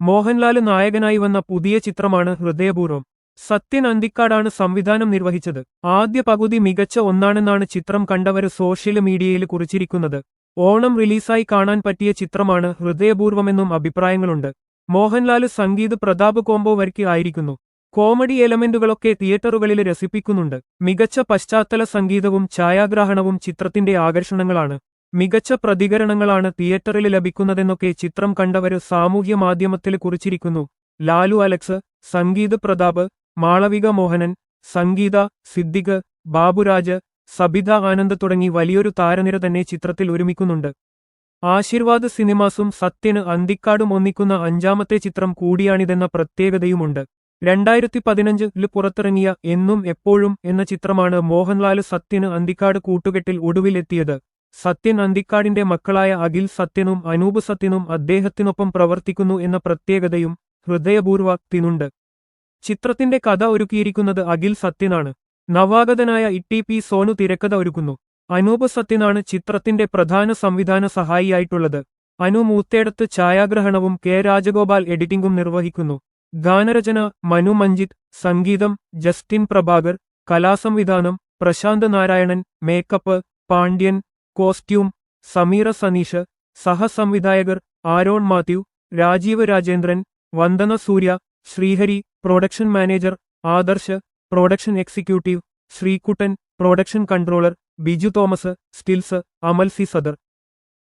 മോഹൻലാൽ നായകനായി വന്ന പുതിയ ചിത്രമാണ് ഹൃദയപൂർവം. സത്യൻ അന്തിക്കാടാണ് സംവിധാനം നിർവഹിച്ചത്. ആദ്യ പകുതി മികച്ച ഒന്നാണെന്നാണ് ചിത്രം കണ്ടവര് സോഷ്യൽ മീഡിയയിൽ കുറിച്ചിരിക്കുന്നത്. ഓണം റിലീസായി കാണാൻ പറ്റിയ ചിത്രമാണ് ഹൃദയപൂർവമെന്നും അഭിപ്രായങ്ങളുണ്ട്. മോഹൻലാൽ സംഗീത് പ്രതാപ് കോംബോ വരയ്ക്ക് ആയിരിക്കുന്നു. കോമഡി എലമെന്റുകളൊക്കെ തിയേറ്ററുകളിൽ രസിപ്പിക്കുന്നുണ്ട്. മികച്ച പശ്ചാത്തല സംഗീതവും ഛായാഗ്രഹണവും ചിത്രത്തിന്റെ ആകർഷണങ്ങളാണ്. മികച്ച പ്രതികരണങ്ങളാണ് തിയേറ്ററിൽ ലഭിക്കുന്നതെന്നൊക്കെ ചിത്രം കണ്ടവര് സാമൂഹ്യ മാധ്യമത്തിൽ കുറിച്ചിരിക്കുന്നു. ലാലു അലക്സ് സംഗീത് പ്രതാപ് മാളവിക മോഹനൻ സംഗീത സിദ്ദിഖ് ബാബുരാജ് സബിത ആനന്ദ് തുടങ്ങി വലിയൊരു താരനിര തന്നെ ചിത്രത്തിൽ ഒരുമിക്കുന്നുണ്ട്. ആശീർവാദ് സിനിമാസും സത്യന് അന്തിക്കാടും ഒന്നിക്കുന്ന അഞ്ചാമത്തെ ചിത്രം കൂടിയാണിതെന്ന പ്രത്യേകതയുമുണ്ട്. രണ്ടായിരത്തി പതിനഞ്ചിൽ പുറത്തിറങ്ങിയ എന്നും എപ്പോഴും എന്ന ചിത്രമാണ് മോഹൻലാൽ സത്യന് അന്തിക്കാട് കൂട്ടുകെട്ടിൽ ഒടുവിലെത്തിയത്. സത്യൻ അന്തിക്കാടിന്റെ മക്കളായ അഖിൽ സത്യനും അനൂപ് സത്യനും അദ്ദേഹത്തിനൊപ്പം പ്രവർത്തിക്കുന്നു എന്ന പ്രത്യേകതയും ഹൃദയപൂർവത്തിനുണ്ട് ചിത്രത്തിന്റെ കഥ ഒരുക്കിയിരിക്കുന്നത് അഖിൽ സത്യനാണ്. നവാഗതനായ ഇട്ടി പി സോനു തിരക്കഥ ഒരുക്കുന്നു. അനൂപ് സത്യനാണ് ചിത്രത്തിന്റെ പ്രധാന സംവിധാന സഹായിയായിട്ടുള്ളത്. അനു മൂത്തേടത്ത് ഛായാഗ്രഹണവും കെ രാജഗോപാൽ എഡിറ്റിംഗും നിർവഹിക്കുന്നു. ഗാനരചന മനു മഞ്ജിത് സംഗീതം ജസ്റ്റിൻ പ്രഭാകർ കലാസംവിധാനം Prashant Narayanan makeup Pandian costume Sameera Saneesh സഹസംവിധായകർ Aaron Mathew Rajeev Rajendran Vandana Surya Sreehari production manager Adarsh production executive Sreekuttan production controller Biju Thomas stills Amal C Sadar.